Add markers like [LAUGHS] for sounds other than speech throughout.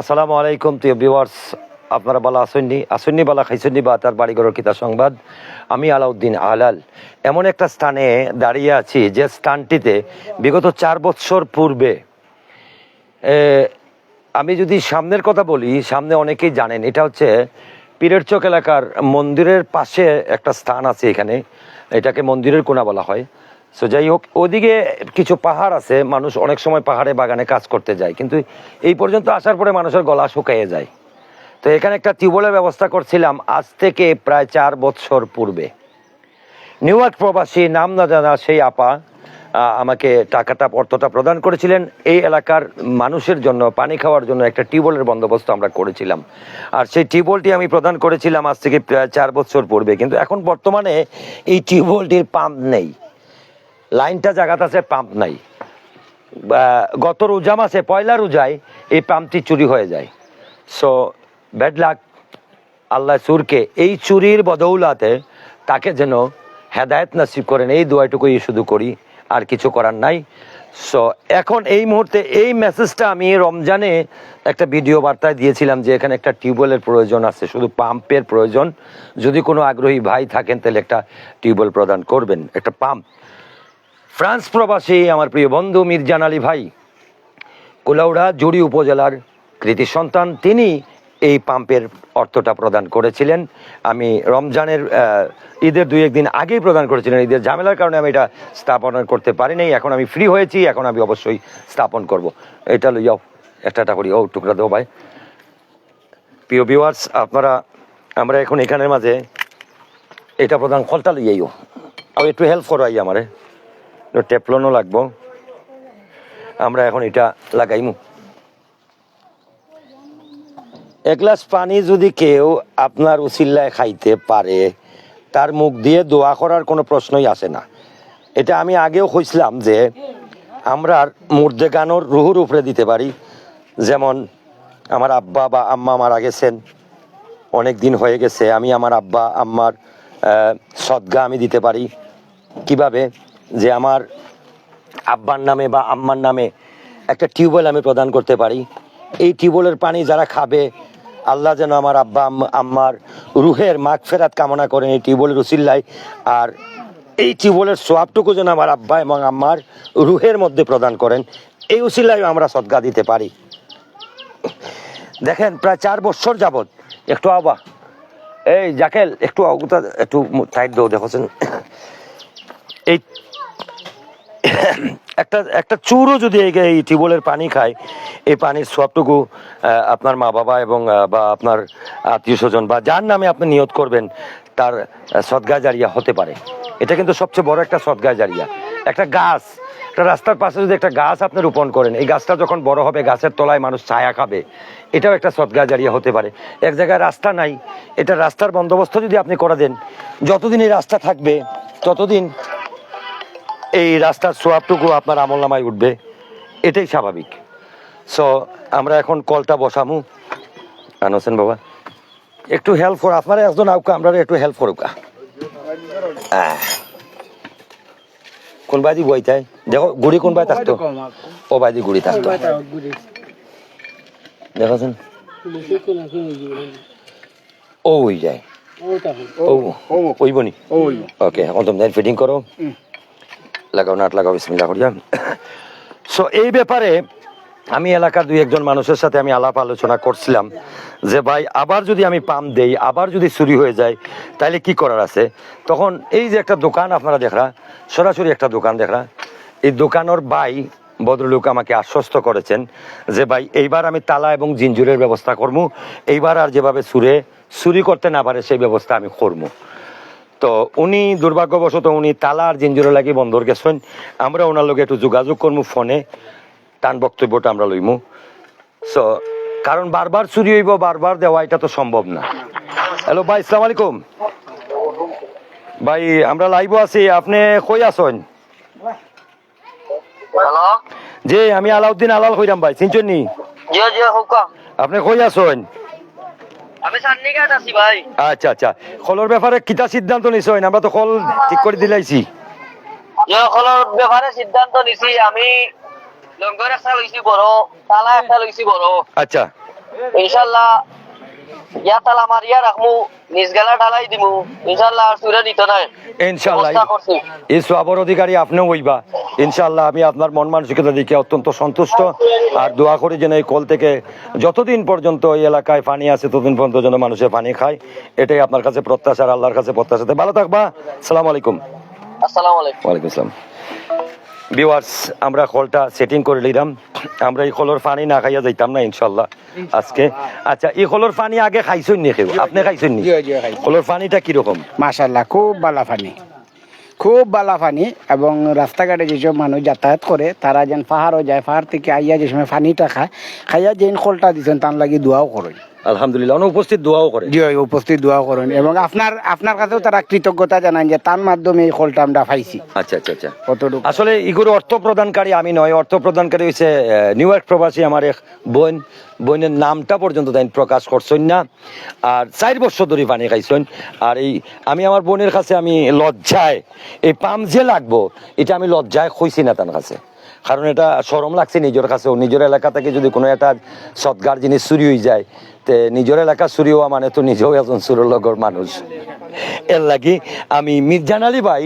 আসসালামু আলাইকুম, প্রিয় ভিউয়ার্স। আপনারা বালা আসেননি আসেননি বালা খাইছেননি বা তার বাড়িঘরের কিতা সংবাদ? আমি আলাউদ্দিন আলাল। এমন একটা স্থানে দাঁড়িয়ে আছি যে স্থানটিতে বিগত চার বছর পূর্বে আমি যদি সামনের কথা বলি, সামনে অনেকেই জানেন, এটা হচ্ছে পীরের চক এলাকার মন্দিরের পাশে একটা স্থান আছে এখানে। এটাকে মন্দিরের কোনা বলা হয়। সো যাই হোক ওদিকে কিছু পাহাড় আছে, মানুষ অনেক সময় পাহাড়ে বাগানে কাজ করতে যায়, কিন্তু এই পর্যন্ত আসার পরে মানুষের গলা শুকিয়ে যায়। তো এখানে একটা টিউবওয়েলের ব্যবস্থা করছিলাম আজ থেকে প্রায় চার বছর পূর্বে। নিউ ইয়র্ক প্রবাসী, নাম না জানা সেই আপা আমাকে টাকাটা, অর্থটা প্রদান করেছিলেন। এই এলাকার মানুষের জন্য, পানি খাওয়ার জন্য একটা টিউবওয়েলের বন্দোবস্ত আমরা করেছিলাম। আর সেই টিউবওয়েলটি আমি প্রদান করেছিলাম আজ থেকে প্রায় চার বছর পূর্বে, কিন্তু এখন বর্তমানে এই টিউবওয়েলটির পাম্প নেই। লাইনটা জায়গাতে আছে, পাম্প নাই। গত রোজা মাসে, পয়লা রোজায় এই পাম্পটি চুরি হয়ে যায়। সো ব্যাড লাক আল্লাহ সুরকে এই চুরির বদৌলাতে তাকে যেন হেদায়েত নাসিব করেন। এই দোয়াটুকুই শুধু করি, আর কিছু করার নাই। সো এখন এই মুহূর্তে এই মেসেজটা আমি রমজানে একটা ভিডিও বার্তায় দিয়েছিলাম যে এখানে একটা টিউবওয়েলের প্রয়োজন আছে, শুধু পাম্পের প্রয়োজন। যদি কোনো আগ্রহী ভাই থাকেন, তাহলে একটা টিউবওয়েল প্রদান করবেন, একটা পাম্প। ফ্রান্স প্রবাসী আমার প্রিয় বন্ধু মির্জান আলী ভাই। কুলাউড়া, জুড়ি উপজেলার কৃতি সন্তান, তিনি এই পাম্পের অর্থটা প্রদান করেছিলেন। আমি রমজানের ঈদের দুই একদিন আগেই প্রদান করেছিলেন। ঈদের ঝামেলার কারণে আমি এটা স্থাপন করতে পারিনি। এখন আমি ফ্রি হয়েছি, এখন আমি অবশ্যই স্থাপন করব। এটা লইয়াও একটা একটা করি। ও, টুকরা দেও ভাই। প্রিয় ভিউয়ার্স আপনারা, আমরা এখন এখানের মাঝে এটা প্রদান ফলটা লইয়াইও আর একটু হেল্প করো আই আমারে। টেপলনও লাগবো। আমরা এখন এটা লাগাইমু। এক গ্লাস পানি যদি কেউ আপনার উচিল্লায় খাইতে পারে, তার মুখ দিয়ে দোয়া করার কোনো প্রশ্নই আসে না। এটা আমি আগেও কইছিলাম যে, আমরা মুর্দে গানোর রুহুর উপরে দিতে পারি। যেমন আমার আব্বা বা আম্মা মারা গেছেন, অনেক দিন হয়ে গেছে, আমি আমার আব্বা, আম্মার সদ্গা আমি দিতে পারি। কীভাবে? যে আমার আব্বার নামে বা আম্মার নামে একটা টিউবওয়েল আমি প্রদান করতে পারি। এই টিউবওয়েলের পানি যারা খাবে, আল্লাহ যেন আমার আব্বা, আম্মা- আম্মার রুহের মাগ ফেরাত কামনা করেন এই টিউবওয়েলের উসিল্লায় আর এই টিউবওয়েলের সোয়াবটুকু যেন আমার আব্বা এবং আম্মার রুহের মধ্যে প্রদান করেন, এই উসিল্লায় আমরা সদ্গা দিতে পারি। দেখেন, প্রায় চার বছর যাবৎ একটু আবা এই জাকেল, একটু একটু টাইট দেও দেখছেন? এই একটা একটা চুরও যদি এই টিউবওয়েলের পানি খায়, এই পানির সবটুকু আপনার মা বাবা এবং বা আপনার আত্মীয় স্বজন বা যার নামে আপনি নিয়ত করবেন, তার সদগা জারিয়া হতে পারে। এটা কিন্তু সবচেয়ে বড় একটা সদগা জারিয়া একটা গাছ, একটা রাস্তার পাশে যদি একটা গাছ আপনি রোপণ করেন, এই গাছটা যখন বড় হবে, গাছের তলায় মানুষ ছায়া খাবে, এটাও একটা সদগা জারিয়া হতে পারে। এক জায়গায় রাস্তা নাই, এটা রাস্তার বন্দোবস্ত যদি আপনি করে দেন, যতদিন এই রাস্তা থাকবে, ততদিন এই রাস্তার সোয়াবটুকু আপনার আমল নামায় উঠবে। এটাই স্বাভাবিক। সো আমরা এখন কলটা বসামু। আনোসেন বাবা একটু হেল্প কর আপনারা একজন আউকা আমরা একটু হেল্প করুক। কোন বাদি বইতাই দেখো গুড়ি কোন বাই থাকতো ও বাদি গুড়ি থাকতো দেখছেন ও ওই যায়। ও ওই বনি ওকে এখন তুমি ফিটিং করো। লাগাও, নাট লাগাও, বিসমিল্লাহ করিয়া সো এই ব্যাপারে আমি এলাকার দুই একজন মানুষের সাথে আমি আলাপ আলোচনা করছিলাম যে, ভাই, আবার যদি আমি পাম দেই, আবার যদি চুরি হয়ে যায় তাহলে কি করার আছে? তখন এই যে একটা দোকান আপনারা দেখরা, সরাসরি একটা দোকান দেখরা, এই দোকানের বাই ভদ্রলোক আমাকে আশ্বস্ত করেছেন যে, ভাই, এইবার আমি তালা এবং জিঞ্জুরের ব্যবস্থা করব এইবার আর যেভাবে সুরে চুরি করতে না পারে, সেই ব্যবস্থা আমি করব তো উনি দুর্ভাগ্যবশত উনি তালা আর জিঞ্জুরে লাগি বন্ধর গেছেন। আমরা ওনার লগে একটু যোগাযোগ করব ফোনে। টান বক্তব্যটা আমরা লইমু। সো কারণ বারবার চুরি হইব বারবার দেওয়া এটা তো সম্ভব না। হ্যালো ভাই সালাম আলাইকুম। ভাই আমরা লাইভ আছি। আপনি কই আছেন? হ্যালো যে আমি আলাউদ্দিন আলাল কইরাম ভাই। চিনছেন নি? আপনি কই আছেন? আমি সান্নিঘাট আছি ভাই। আচ্ছা আচ্ছা। কলের ব্যাপারে কিতা সিদ্ধান্ত নিছেন আমরা তো কল ঠিক করে দিলাইছি। কলর ব্যাপারে সিদ্ধান্ত নিছি। আমি লঙ্গর একটা লইছি বড় তালা একটা লইছি বড়। আচ্ছা। ইনশাল্লাহ ইয়া তালা মারিয়া রাখমু নিজ গেলা ঢালাই দিমু। ইনশাল্লাহ আর সুরে নিত নাই। ইনশাল্লাহ। এই সবর অধিকারী আপনিও হইবা। ইনশাল্লাহ আমি আপনার মন মানসিকতা দেখে অত্যন্ত সন্তুষ্ট। আর দোয়া করি যেন এই কল থেকে যতদিন পর্যন্ত এই এলাকায় পানি আছে ততদিন পর্যন্ত যেন মানুষের পানি খায়। এটাই আপনার কাছে প্রত্যাশা আর আল্লাহর কাছে প্রত্যাশাতে ভালো থাকবা। সালাম আলাইকুম। আসসালামু আলাইকুম। ওয়ালাইকুম আসসালাম। ভিউয়ার্স আমরা কলটা সেটিং করে নিলাম। আমরা এই কলর পানি না খাইয়া যাইতাম না ইনশাল্লাহ আজকে। আচ্ছা এই কলর পানি আগে খাইছেন নি কেউ? আপনি খাইছেন নি? জি, জি, কলর পানিটা কীরকম? মাশাল্লাহ খুব বালা পানি। খুব বালা পানি এবং রাস্তাঘাটে যেসব মানুষ যাতায়াত করে, তারা যেন পাহাড়ও যায়, পাহাড় থেকে আইয়া যে সময় পানিটা খায়, খাইয়া যেন খোলটা দিচ্ছেন তার লাগি দোয়াও করেন। আলহামদুলিল্লাহ অনুপস্থিত দোয়াও করে জি উপস্থিত দোয়াও করেন। এবং আপনার আপনার কাছেও তারা কৃতজ্ঞতা জানান যে তার মাধ্যমে এই খোলটা আমরা পাইছি। আচ্ছা আচ্ছা আচ্ছা। কতটুকু? আসলে ইগুলো অর্থ প্রদানকারী আমি নয় অর্থ প্রদানকারী হচ্ছে নিউ ইয়র্ক প্রবাসী আমার এক বোন। বোনের নামটা পর্যন্ত তাই প্রকাশ করছেন না। আর চার বছর ধরে পানি খাইছেন। আর এই আমি আমার বোনের কাছে আমি লজ্জায় এই পাম যে লাগবো এটা আমি লজ্জায় খুঁজছি না তার কাছে। কারণ এটা সরম লাগছে নিজের কাছেও। নিজের এলাকা থেকে যদি কোনো একটা সৎগার জিনিস চুরি হয়ে যায় তে নিজের এলাকা চুরি হওয়া মানে তো নিজেও একজন সুরলগর মানুষ। এর লাগি আমি মির্জান আলী ভাই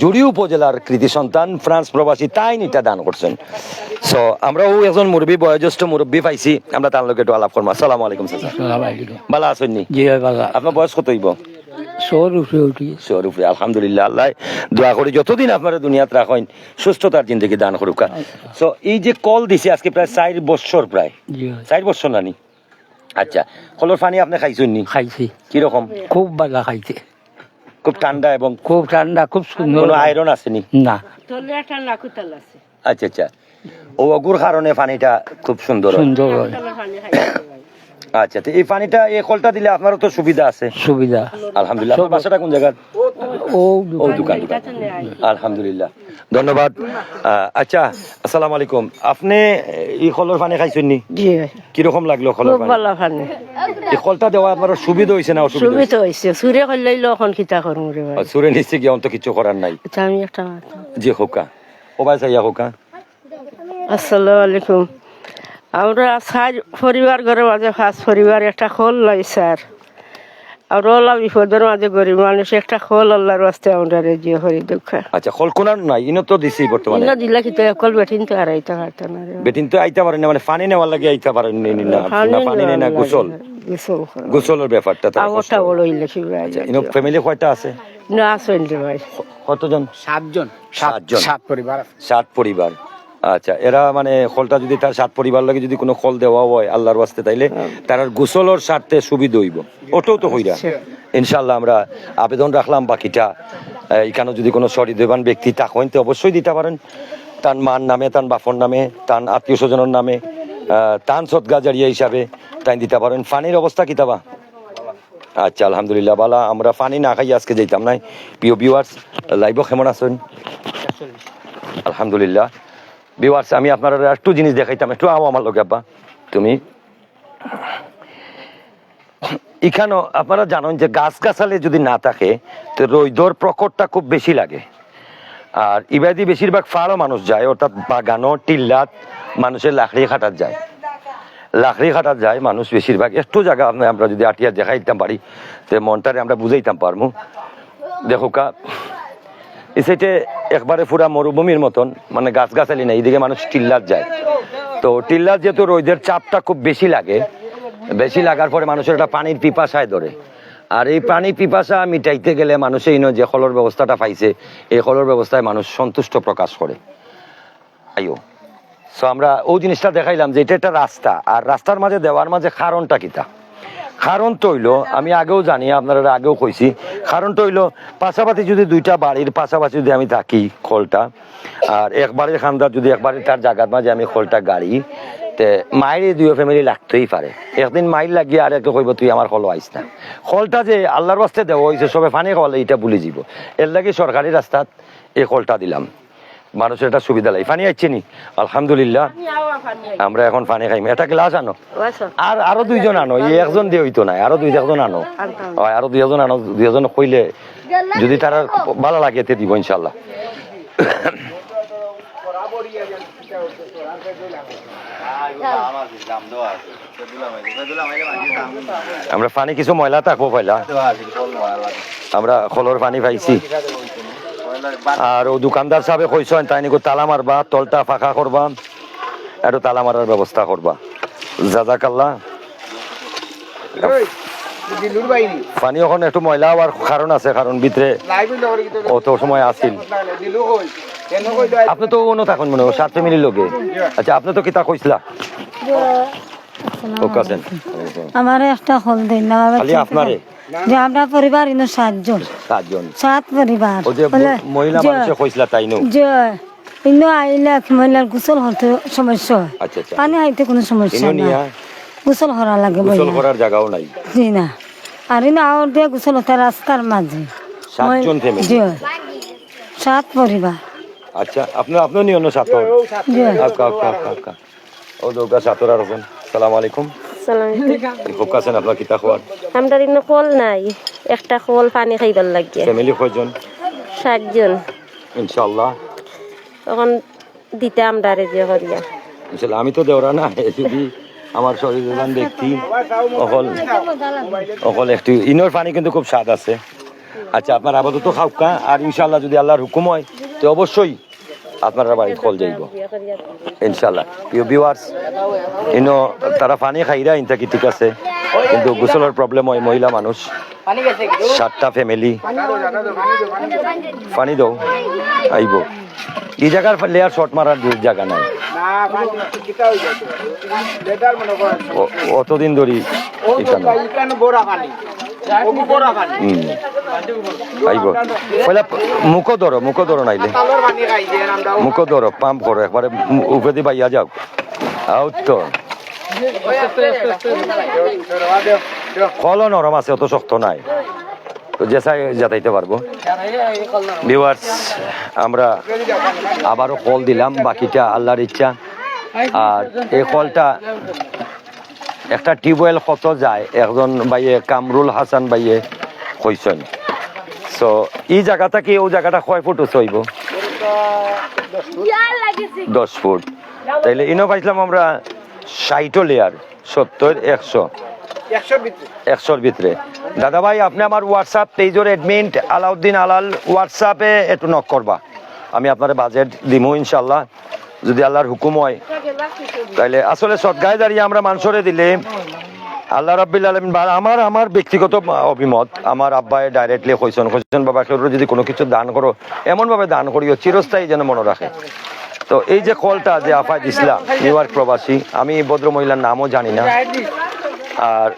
জুড়ি উপজেলার কৃতি সন্তান ফ্রান্স প্রবাসী তাই নিটা দান করছেন। সো আমরাও একজন মুরব্বী বয়োজ্যেষ্ঠ মুরব্বী পাইছি। আমরা তার লোক একটু আলাপ করব। আসসালামু আলাইকুম স্যার। ভালো আছেন নি? আপনার বয়স কত হইব? আলহামদুলিল্লাহ আল্লাহ দোয়া করি যতদিন আপনারা দুনিয়াত রাখেন সুস্থতার জিন্দগি দান করুক। সো এই যে কল দিছে আজকে প্রায় চার বছর প্রায়। চার বছর নানি আচ্ছা কলর পানি আপনি খাইছেন নি? খাইছি। কীরকম? খুব ভালো খাইছে। খুব ঠান্ডা এবং খুব ঠান্ডা খুব সুন্দর। কোনো আয়রন আসেনি না? আচ্ছা আচ্ছা। ও অগুর কারণে পানিটা খুব সুন্দর সুন্দর আচ্ছা তো এই পানিটা এই কলটা দিলে আপনারও তো সুবিধা আছে। সুবিধা। আলহামদুলিল্লাহ। আপনার বাসাটা কোন জায়গার? ও ও দোকান দোকান। আলহামদুলিল্লাহ। ধন্যবাদ। আচ্ছা আসসালামু আলাইকুম। আপনি এই কলের পানি খাইছেন নি? কীরকম লাগল পানি? এই কলটা দেওয়া আপনার সুবিধা হয়েছে না অসুবিধা? সুবিধা হয়েছে সুরে করলেই এখন খিতা করুন রে ভাই। সুরে নিশ্চয় গিয়ে অন্ত কিছু করার নাই। আচ্ছা আমি একটা জি হোকা। ও ভাই সাইয়া হোকা। আসসালামু আলাইকুম। আমরা চার পরিবার ঘরের মাঝে পাঁচ পরিবার একটা খোল লাই স্যার। আর ওলা বিপদের মাঝে গরিব মানুষ একটা খোল আল্লাহর রাস্তে আমরা যে হরি দুঃখ। আচ্ছা কল কোনার নাই ইনো তো দিছি বর্তমানে। ইনা দিলা খিতা একল বেঠিন তো আর আইতা পারতো না বেটিন তো আইতে পারেন না মানে পানি নেওয়ার লাগে আইতে পারেন নি না না পানি নেই না লাগে গোসল। গোসল গোসলের ব্যাপারটা তার কষ্ট। বড় হইলে কি ভাই ইনো ফ্যামিলি কয়টা আছে? না আসেন ভাই। কতজন? সাতজন। সাতজন। সাত পরিবার সাত পরিবার। আচ্ছা এরা মানে খলটা যদি তার সাত পরিবার লাগে যদি কোনো খল দেওয়া হয় আল্লাহর বাস্তে তাইলে তার গোসলের স্বার্থে সুবিধা হইব। ওটাও তো হইরা। ইনশাল্লাহ আমরা আবেদন রাখলাম বাকিটা। এখানে যদি কোনো সরিদেবান ব্যক্তি থাকেন তো অবশ্যই দিতে পারেন। তার মার নামে তার বাপর নামে তার আত্মীয় স্বজনের নামে তান সৎগা জারিয়া হিসাবে তাই দিতে পারেন। ফানির অবস্থা কিতাবা আচ্ছা আলহামদুলিল্লাহ বালা আমরা ফানি না খাই আজকে যাইতাম নাই। প্রিয় ভিউয়ার্স লাইভ কেমন আছেন? আলহামদুলিল্লাহ। ভিউয়ার্স আমি আপনার একটু জিনিস দেখাইতাম, একটু আও আমার লোক আব্বা। তুমি? এখানেও আপনারা জানেন যে গাছ গাছালে যদি না থাকে, তো রৈদর প্রকটটা খুব বেশি লাগে। আর ইবাদি বেশিরভাগ ফাড়ও মানুষ যায়, অর্থাৎ বাগানো টিল্লাত মানুষের লাকড়ি খাটার যায়। লাকড়ি খাটার যায় মানুষ বেশিরভাগ। একটু জায়গা আমরা যদি আটিয়া দেখাইতাম পারি তো মনটারে আমরা বুঝাইতাম পারমু। দেখো কা এই সাইডে একবারে পুরা মরুভূমির মতন মানে গাছ গাছালি নেই, এদিকে মানুষ টিল্লাত যায়। তো টিল্লাত যেহেতু রোদের চাপটা খুব বেশি লাগে, বেশি লাগার পরে মানুষের একটা পানির পিপাসায় ধরে। আর এই পানি পিপাসা মিটাইতে গেলে মানুষে ইনো যে কলর ব্যবস্থাটা পাইছে, এই কলর ব্যবস্থায় মানুষ সন্তুষ্ট প্রকাশ করে। আইও। সো আমরা ওই জিনিসটা দেখাইলাম যে এটা একটা রাস্তা, আর রাস্তার মাঝে দেওয়ার মাঝে কারণটা কিতা? কারণ তৈল আমি আগেও জানি, আপনারা আগেও কইছি, কারণ তৈল পাশাপাশি যদি দুইটা বাড়ির পাশাপাশি যদি আমি থাকি খোলটা, আর এক বাড়ির খানদার যদি এক বাড়ির তার জায়গার মাঝে আমি খোলটা গাড়ি, তে মায়ের দুই ফ্যামিলি লাগতেই পারে। একদিন মাইল লাগিয়ে আর একটা কইব, তুই আমার খোলো আইস না। খোলটা যে আল্লাহর বাস্তে দেওয়া হয়েছে সবে ফানি খোলে এটা ভুলে যাব এর লাগে সরকারি রাস্তাত এই খোলটা দিলাম। মানুষের একটা সুবিধা লাগে। ফানি আইছে নি? আলহামদুলিল্লাহ। আমরা এখন পানি খাইম। এটা গ্লাস আনো। আর আরও দুইজন আনো। এই একজন দিয়ে হইতো নাই। আরও দুই একজন আনো। হয় আরও দুই একজন আনো। দুই একজন কইলে যদি তারা ভালো লাগে তে দিব ইনশাল্লাহ আমরা পানি কিছু ময়লা থাকব পয়লা আমরা খোলর পানি পাইছি। আর ও দোকানদার সাহেব কইছেন তাই নাকি তালা মারবা তলটা ফাঁকা করবা একটু তালা মারার ব্যবস্থা করবা। জাজাকাল্লা পানি এখন একটু ময়লা হওয়ার কারণ আছে কারণ ভিতরে অত সময় আসিল দিলু কই? কেন কই তো আপনি তো অন্য থাকুন মনে হয় সাত ফ্যামিলির লোকে আচ্ছা আপনি তো কিতা কইছিলা? ও আমার একটা হল দিন আপনারে। যে আমরা পরিবার ইনো সাতজন। সাতজন। সাত পরিবার। মহিলা মানুষে কইছিলা তাই নো? যে ইনো আইলে মহিলার গোসল হতে সমস্যা। আচ্ছা আচ্ছা। পানি আইতে কোনো সমস্যা না। গোসল করা লাগে গোসল করার জায়গাও নাই? জি না। আর ইনো আওয়ার দিয়ে গোসল হতে রাস্তার মাঝে। সাতজন ফ্যামিলি জি। সাত পরিবার। আচ্ছা আপনি অন্য সাতর? জি। আকা আকা আকা ও দৌকা সাতর সালাম আলাইকুম। [LAUGHS] খুব কাছেন আপনার কিতা খোয়ার আমরা ইনো কল নাই একটা কল পানি খাইবার লাগে ফ্যামিলি কয়জন? সাতজন। ইনশাআল্লাহ। তখন দিতে আমরা যে করিয়া। ইনশাআল্লাহ আমি তো দেওরা না যদি আমার শরীরের ব্যক্তি অকল অকল একটু ইনোর পানি কিন্তু খুব স্বাদ আছে। আচ্ছা আপনার আপাতত খাওকা আর ইনশাআল্লাহ যদি আল্লাহর হুকুম হয় তো অবশ্যই আপনারা বাড়িতে কল যাইব। ইনশাআল্লাহ। প্রিয় ভিউয়ার্স ইনো তারা পানি খাইরা ইনটা কি ঠিক আছে? কিন্তু গোসলের প্রবলেম হয় মহিলা মানুষ। সাতটা ফ্যামিলি পানি দাও আইব। এই জায়গার লেয়ার শর্ট মারার দূর জায়গা নাই। অতদিন ধরি মুখো ধরো মুখো ধরো নাইলে। মুখো ধরো পাম্প করো একবারে মু- উপরে দিয়ে বাইয়া যাও। আউট তো। কলও নরম আছে অত শক্ত নাই। তো জেসাই যাতাইতে পারব। ভিউয়ার্স আমরা আবারও কল দিলাম বাকিটা আল্লাহর ইচ্ছা। আর এই কলটা একটা টিউবওয়েল কত যায়? একজন বাইয়ে কামরুল হাসান বাইয়ে কইছেন। সো এই জায়গাটা কি ও জায়গাটা কয় ফুট উঁচু হইব? দশ ফুট। তাইলে ইনো পাইছিলাম আমরা ষাট লেয়ার সত্তর একশো। একশোর ভিতরে। ভিতরে। দাদা ভাই আপনি আমার হোয়াটসঅ্যাপ পেজের অ্যাডমিন আলাউদ্দিন আলাল হোয়াটসঅ্যাপে একটু নক করবা। আমি আপনার বাজেট দিমু ইনশাল্লাহ যদি আল্লাহর হুকুম হয়, তাইলে আসলে সৎগায় দাঁড়িয়ে আমরা মানুষরে দিলে আল্লাহ রাব্বিল আলমিন বা আমার আমার ব্যক্তিগত অভিমত, আমার আব্বাই ডাইরেক্টলি কইসন কইসন বাবা কেউ যদি কোনো কিছু দান করো, এমনভাবে দান করিও, চিরস্থায়ী যেন মনে রাখে। তো এই যে কলটা যে আফায় দিছিলাম নিউ ইয়র্ক প্রবাসী, আমি ভদ্র মহিলার নামও জানি না। আর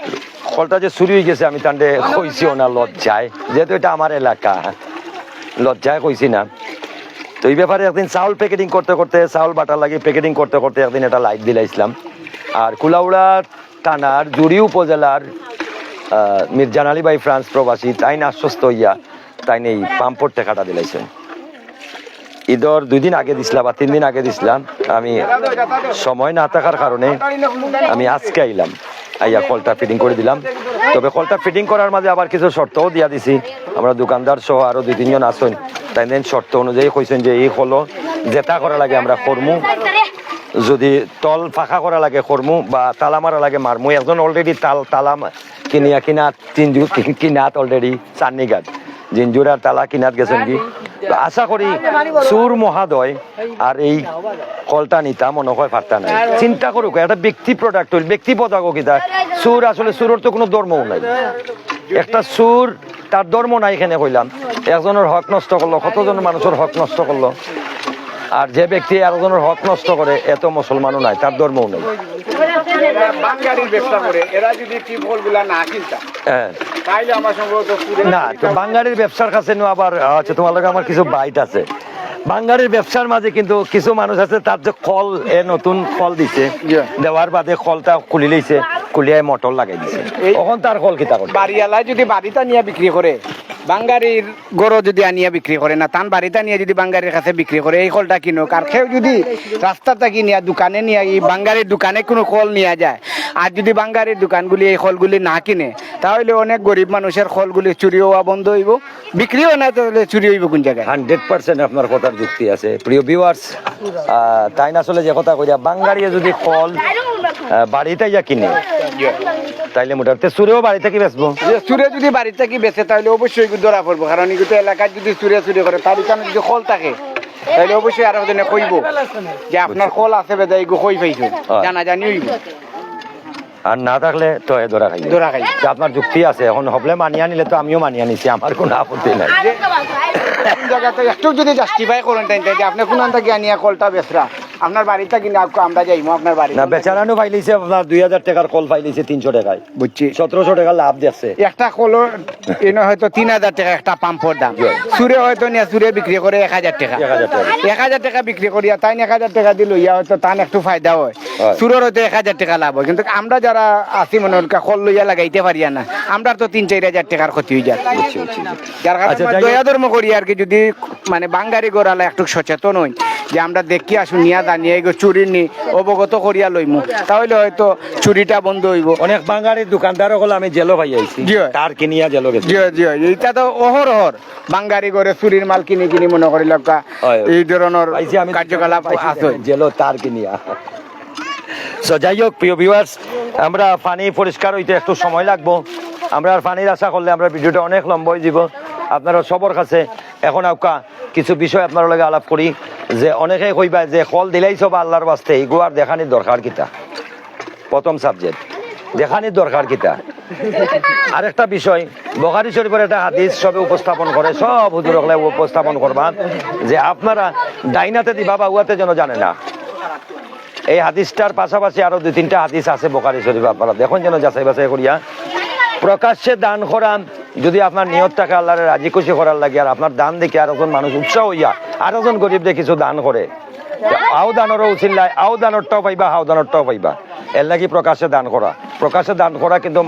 কলটা যে চুরি হয়ে গেছে, আমি তান্ডে কইছিও না, লজ্জায়। যেহেতু এটা আমার এলাকা, লজ্জায় কইছি না। তো এই ব্যাপারে একদিন চাউল প্যাকেটিং করতে করতে, চাউল বাটা লাগিয়ে প্যাকেটিং করতে করতে একদিন এটা লাইভ দিলাইছিলাম আর কুলাউড়া থানার জুড়ি উপজেলার মির্জান আলী ভাই ফ্রান্স প্রবাসী, তাই না আশ্বস্ত হইয়া তাই নেই পাম্পর টেকাটা দিলাইছেন ঈদর দুই দিন আগে দিছিলাম বা তিন দিন আগে দিছিলাম, আমি সময় না থাকার কারণে আমি আজকে আইলাম, আইয়া কলটা ফিটিং করে দিলাম। তবে কলটা ফিটিং করার মাঝে আবার কিছু শর্তও দিয়া দিছি। আমরা দোকানদার সহ আরও দুই তিনজন আসুন তাই দেন শর্ত অনুযায়ী কইছেন যে এই হলো, জেতা করা লাগে আমরা কর্মু। যদি তল ফাঁকা করা লাগে কর্মু বা তালা মারা লাগে মারমু। একজন অলরেডি তাল তালা কিনিয়া কিনাত তিনজু কিনাত অলরেডি চান্নিঘাট জিঞ্জুরার তালা কিনাত গেছেন কি? আশা করি সুর মহাদয় আর এই কলটা নিতা, মনে হয় পারতা নাই। চিন্তা করুক একটা ব্যক্তি প্রোডাক্ট হইল, ব্যক্তি পদাগো কিতা? সুর আসলে সুরের তো কোনো ধর্মও নাই। একটা সুর, তার ধর্ম নাই এখানে কইলাম। একজনের হক নষ্ট করল কতজন মানুষের হক নষ্ট করল? আর যে ব্যক্তি আরেকজনের হক নষ্ট করে এত মুসলমানও নাই তার ধর্মও নেই। না হ্যাঁ। বাঙালির ব্যবসার কাছে আবার আচ্ছা তোমার লগে আমার কিছু বাইট আছে। বাঙালির ব্যবসার মাঝে কিন্তু কিছু মানুষ আছে তার যে কল এ নতুন কল দিছে. দেওয়ার বাদে কলটা খুলি লইছে খুলিয়ায় মটর লাগাই দিছে। তখন তার কল কিতা করে বাড়িওয়ালা যদি বাড়িটা নিয়ে বিক্রি করে বাঙ্গারির গরু যদি আনিয়া বিক্রি করে না, তান বাড়িটা নিয়ে যদি বাঙ্গারির কাছে বিক্রি করে, এই কলটা কিনুক। আর কেউ যদি রাস্তা থাকি নিয়ে দোকানে নিয়ে, এই বাঙ্গারির দোকানে কোনো কল নিয়ে যায়, আর যদি বাঙ্গারির দোকানগুলি এই কলগুলি না কিনে, তাহলে অনেক গরিব মানুষের খলগুলি চুরি হওয়া বন্ধ হইব। বিক্রিও না, তাহলে চুরি হইব কোন জায়গায়? হান্ড্রেড পার্সেন্ট আপনার কথার যুক্তি আছে। প্রিয় ভিউয়ার্স তাই না আসলে যে কথা কইরা, বাঙ্গারিয়ে যদি কল বাড়িতে যা কিনে তাইলে মোটামুটি সুরেও বাড়ি থেকে বেচবো। চুরে যদি বাড়িতে কি বেচে তাহলে অবশ্যই ধরা পড়ব। কারণ এগুলো এলাকায় যদি চুরে চুরি করে তার এখানে যদি খল থাকে তাহলে অবশ্যই আরও জনে কইব যে আপনার খল আছে বেদা এগুলো কই পাইছো। জানা জানি হইব। আর না থাকলে তো এ ধরা খাই ধরা খাইবে। আপনার যুক্তি আছে এখন হবলে মানিয়া নিলে তো আমিও মানিয়া নিছি আমার কোনো আপত্তি নাই। জায়গাতে একটু যদি জাস্টিফাই করেন তাই যে আপনি কোন থেকে আনিয়া কলটা বেচরা। আপনার বাড়িতে কিনে আমরা যাইমু আপনার বাড়ি। না বেচারানো আপনার দুই হাজার টাকার কল তিনশো টাকায়। বুঝছি। সতেরোশো টাকা লাভ দেখছে একটা কলো এনে হয়তো তিন হাজার টাকা একটা পাম্পর দাম। সুরে হয়তো নিয়ে সুরে বিক্রি করে এক হাজার টাকা। এক হাজার টাকা। বিক্রি করিয়া তাই এক হাজার টাকা দিল ইয়া হয়তো তান একটু ফায়দা হয়। সুরের হয়তো এক হাজার টাকা লাভ হয়। কিন্তু আমরা যারা আছি মনে হল কল লইয়া লাগাইতে পারি না। আমরা তো তিন চার হাজার টাকার ক্ষতি হয়ে যায়। যার কারণে আচ্ছা। দয়া ধর্ম করি আর কি যদি মানে বাঙ্গারি গোড়ালা একটু সচেতন হই যে আমরা দেখি আসুন নিয়া চুরি নি অবগত করিয়া লইমু। তাহলে হয়তো চুরিটা বন্ধ হইব। অনেক বাঙালির দোকানদার হল আমি জেলো ভাই আইছি। তার কিনিয়া জেলো গেছি। জি জি এইটা তো অহর অহর। করে চুরির মাল কিনি কিনি মনে করি এই ধরনের কার্যকলাপ আছে। জেলো তার কিনিয়া। সো যাই হোক প্রিয় ভিউয়ার্স আমরা পানি পরিষ্কার হইতে একটু সময় লাগবো। আমরা আর পানির আশা করলে আমরা ভিডিওটা অনেক লম্বা হয়ে যাব। আপনারা সবার কাছে এখন আউকা কিছু বিষয় আপনার লগে আলাপ করি। যে অনেকে কইবা যে ফল দিলেই সব আল্লাহর বাস্তে এগুয়ার দেখানির দরকার কিতা? প্রথম সাবজেক্ট দেখানির দরকার কিতা? আরেকটা বিষয়, বখারি শরীফের একটা হাদিস সবে উপস্থাপন করে, সব হুজুর উপস্থাপন করবা, যে আপনারা ডাইনাতে দিবা বা উয়াতে যেন জানে না। এই হাদিসটার পাশাপাশি আরও দুই তিনটা হাদিস আছে বোকারি শরীফ, আপনারা দেখুন যেন যাচাই বাছাই করিয়া। প্রকাশ্যে দান করান যদি আপনার নিয়তটাকে আল্লাহরে রাজি খুশি করার লাগে, আর আপনার দান দেখে আর একজন মানুষ উৎসাহ হইয়া আর একজন গরিব কিছু দান করে। আও দানেরও উচিল্লায় আও দানরটাও পাইবা হাও দানরটাও পাইবা। এর লাগি প্রকাশ্যে দান করা প্রকাশ্যে দান করা কিন্তু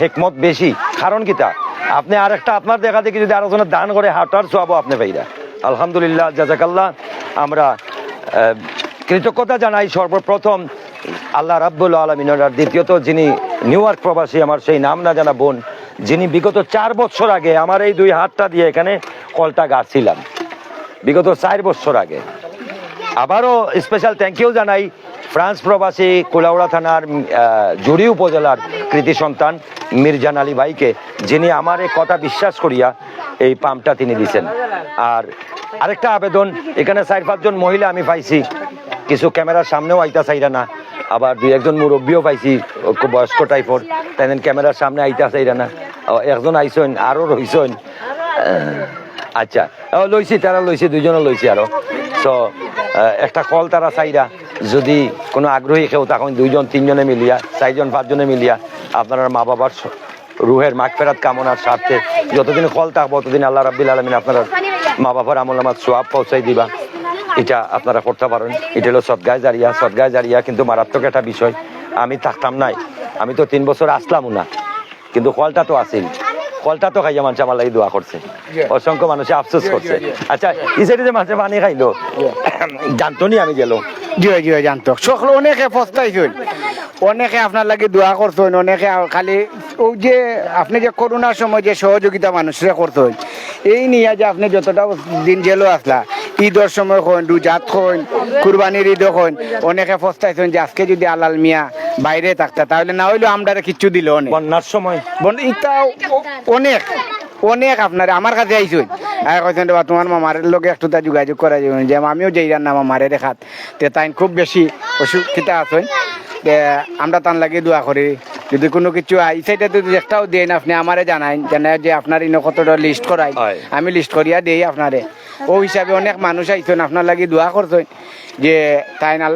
হেকমত বেশি কারণ কিতা? আপনি আর একটা আপনার দেখা দেখি যদি আরও জনের দান করে হাটার সোয়াবো আপনি পাইরা আলহামদুলিল্লাহ, জাজাকাল্লাহ। আমরা কৃতজ্ঞতা জানাই সর্বপ্রথম আল্লাহ রাব্বুল আলমিনের আর দ্বিতীয়ত যিনি নিউ ইয়র্ক প্রবাসী, আমার সেই নাম না জানা বোন, যিনি বিগত চার বছর আগে আমার এই দুই হাতটা দিয়ে এখানে কলটা গাড়ছিলাম বিগত চার বছর আগে। আবারও স্পেশাল থ্যাংক ইউ জানাই ফ্রান্স প্রবাসী কুলাউড়া থানার জুড়ি উপজেলার কৃতি সন্তান মির্জান আলী ভাইকে, যিনি আমার এই কথা বিশ্বাস করিয়া এই পাম্পটা তিনি দিছেন। আর আরেকটা আবেদন, এখানে চার পাঁচজন মহিলা আমি পাইছি। কিছু ক্যামেরার সামনেও আইতা চাইরা না, আবার দুই একজন মুরব্বীও পাইছি বয়স্ক টাইপর তাই ক্যামেরার সামনে আইতা চাইরা না। একজন আইসন আরও রইসন আচ্ছা লইছি, তারা লইছি দুইজনও লইছি আরও। তো একটা কল তারা চাইরা, যদি কোনো আগ্রহী কেউ, তখন দুইজন, তিনজনে মিলিয়া, চারজন, পাঁচজনে মিলিয়া আপনার মা বাবার রুহের মাগ ফেরাত কামনার স্বার্থে যতদিন কল থাকব, ততদিন আল্লাহ রাব্বিল আলমিন আপনার মা বাবার আমল আমার সোয়াব পৌঁছাই দিবা। এটা আপনারা করতে পারেন। এটা হলো সদগায় জারিয়া। সদগায় জারিয়া কিন্তু মারাত্মক একটা বিষয়। আমি থাকতাম নাই। আমি তো তিন বছর আসলামও না। কিন্তু কলটা তো আসিল কলটা তো খাইয়া মানুষ আমার লাগি দোয়া করছে। অসংখ্য মানুষে আফসোস করছে। আচ্ছা ইসে যে মানুষে পানি খাইলো। জানতো নি আমি গেল। জি জি জানতো সকল অনেকে পস্তাইছেন অনেকে আপনার লাগে দোয়া করছেন অনেকে খালি ওই যে আপনি যে করোনার সময় যে সহযোগিতা মানুষরা করতেন এই নিয়ে যে আপনি যতটা দিন জেলও আসলা ঈদের সময় কইন রোজাত কইন কুরবানির ঈদও কইন অনেকে পস্তাইছেন যে আজকে যদি আলাল মিয়া বাইরে থাকতা তাহলে না হইলেও আমরা কিচ্ছু দিল অনেক। বন্যার সময়। ইটা অনেক অনেক আপনার আমার কাছে আইসুন। আর কইছেন বা তোমার মামার লগে একটু তা যোগাযোগ করা যাবে যে আমিও যাইরান না মামারে দেখাত তে তাই খুব বেশি অসুখিতা আছেন। আমরা তান লাগে দোয়া করি। যদি কোনো কিছু আই সাইডে যদি একটাও দেন আপনি আমারে জানাই জানাই যে আপনার ইনো কতটা লিস্ট করাই। আমি লিস্ট করিয়া দেই আপনারে। ও হিসাবে অনেক মানুষ আইছেন, আপনার লাগি দোয়া করছেন যে তাই না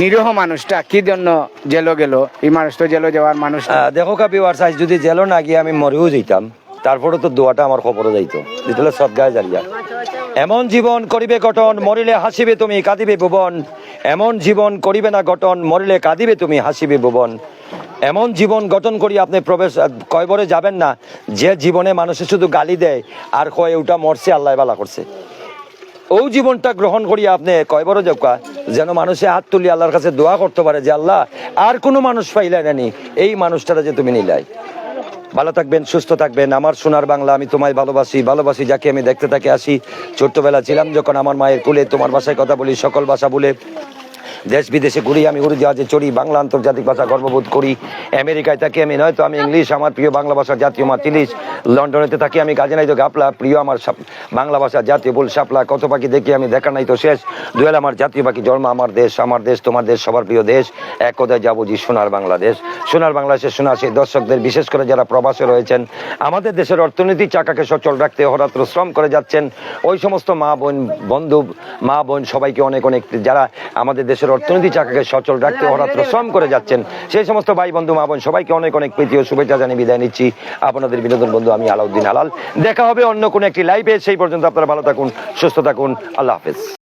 নিরীহ মানুষটা কি জন্য জেলো গেল? এই মানুষটা জেলো যাওয়ার মানুষ দেখো কাপি, ওয়ার সাইজ যদি জেলো না গিয়ে আমি মরেও যেতাম তারপরে তো দোয়াটা আমার খবরও যাইতো। যেটা সদগায় জারিয়া এমন জীবন করিবে গঠন, মরিলে হাসিবে তুমি, কাঁদিবে ভুবন। এমন জীবন করিবে না গঠন, মরিলে কাঁদিবে তুমি, হাসিবে ভুবন। এমন জীবন গঠন করি আপনি প্রবেশ কয়বরে যাবেন না, যে জীবনে মানুষে শুধু গালি দেয় আর কয় ওটা মরছে, আল্লাহ বালা করছে। ও জীবনটা গ্রহণ করিয়া আপনি কয় বড় যোগ্যা যেন মানুষে হাত তুলি আল্লাহর কাছে দোয়া করতে পারে যে আল্লাহ, আর কোনো মানুষ পাইলাই নানি এই মানুষটারা যে তুমি নিলাই। ভালো থাকবেন, সুস্থ থাকবেন, আমার সোনার বাংলা আমি তোমায় ভালোবাসি ভালোবাসি যাকে আমি দেখতে থাকি, আসি। ছোট্টবেলা ছিলাম যখন আমার মায়ের কুলে তোমার ভাষায় কথা বলি, সকল ভাষা বলে। দেশ বিদেশে ঘুরি, আমি উড়োজাহাজে চড়ি, বাংলা আন্তর্জাতিক ভাষা গর্ববোধ করি। আমেরিকায় থাকি আমি, নয়তো আমি ইংলিশ, আমার প্রিয় বাংলা ভাষার জাতীয় মাত ইলিশ। লন্ডনেতে থাকি আমি কাজে নাই তো গাপলা, প্রিয় আমার বাংলা ভাষার জাতীয় বুল সাপলা, কত পাখি দেখি আমি দেখা নাই তো শেষ। দুয়েল আমার জাতীয় পাখি জন্ম, আমার দেশ আমার দেশ, তোমার দেশ, সবার প্রিয় দেশ। এক কথায় যাব জি সোনার বাংলাদেশ। সোনার বাংলাদেশের সোনা সেই দর্শকদের, বিশেষ করে যারা প্রবাসে রয়েছেন, আমাদের দেশের অর্থনীতি চাকাকে সচল রাখতে অহরাত্র শ্রম করে যাচ্ছেন। ওই সমস্ত মা বোন, বন্ধু, মা বোন সবাইকে অনেক অনেক, যারা আমাদের দেশের অর্থনীতি চাকাকে সচল রাখতে অহরাত্র শ্রম করে যাচ্ছেন। সেই সমস্ত ভাই বন্ধু মা বোন সবাইকে অনেক অনেক প্রীতি ও শুভেচ্ছা জানিয়ে বিদায় নিচ্ছি। আপনাদের বিনোদন বন্ধু আমি আলাউদ্দিন আলাল দেখা হবে অন্য কোনো একটি লাইভে সেই পর্যন্ত আপনারা ভালো থাকুন সুস্থ থাকুন। আল্লাহ হাফেজ।